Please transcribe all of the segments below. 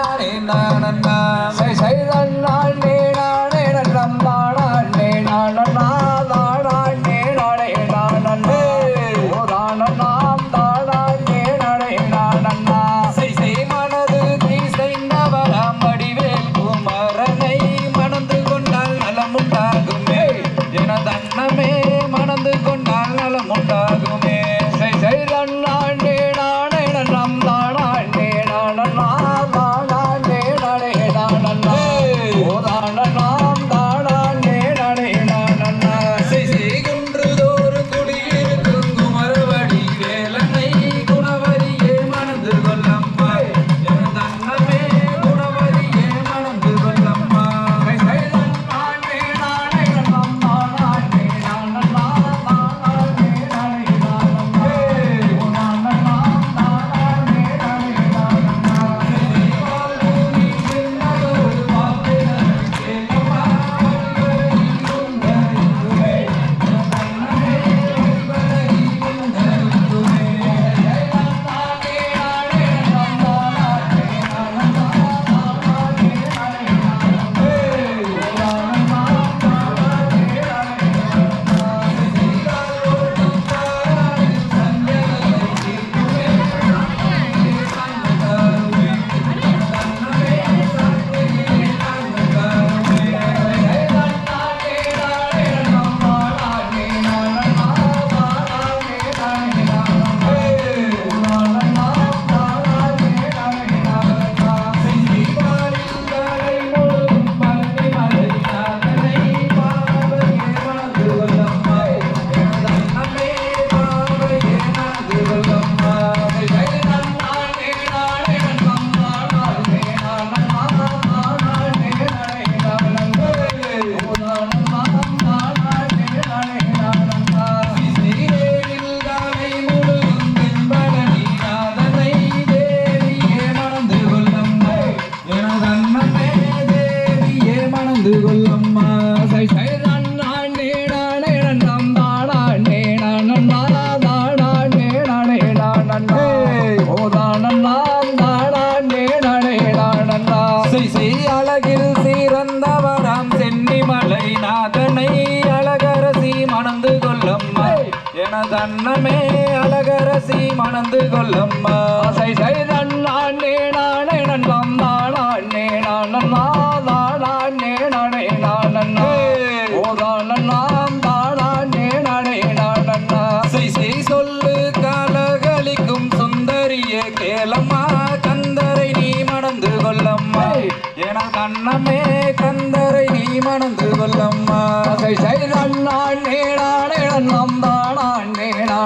நானே நான் சை சை தன்னமே அழகரசி மணந்து கொள்ளம்மா சை சை தன்னாண்டே நானே நண்பம் நானே நானண்ணா நானே நானே நானண்ணா ஓ தானண்ணா தானே நானே நானண்ணா சை சை சொல்லு காலகலிக்கும் சுந்தரிய கேளம்மா. கந்தரை நீ மணந்து கொள்ளம்மா என கண்ணமே கந்தரை நீ மணந்து கொள்ளம்மா சை சை தன்னாண்டே நானே நம்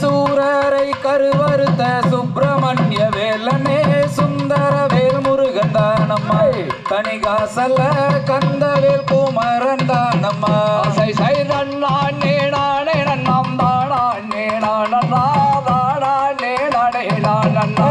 சூரரை கருவறுத்த சுப்பிரமணிய வேலனே சுந்தர வேல் முருகன் தானம்மா கணிகாசல கந்தவேல் குமரன் தானம்மா. சை சை நன்னானே நானே நன்னாம் தானானே நானே நானே நானே நானே நானே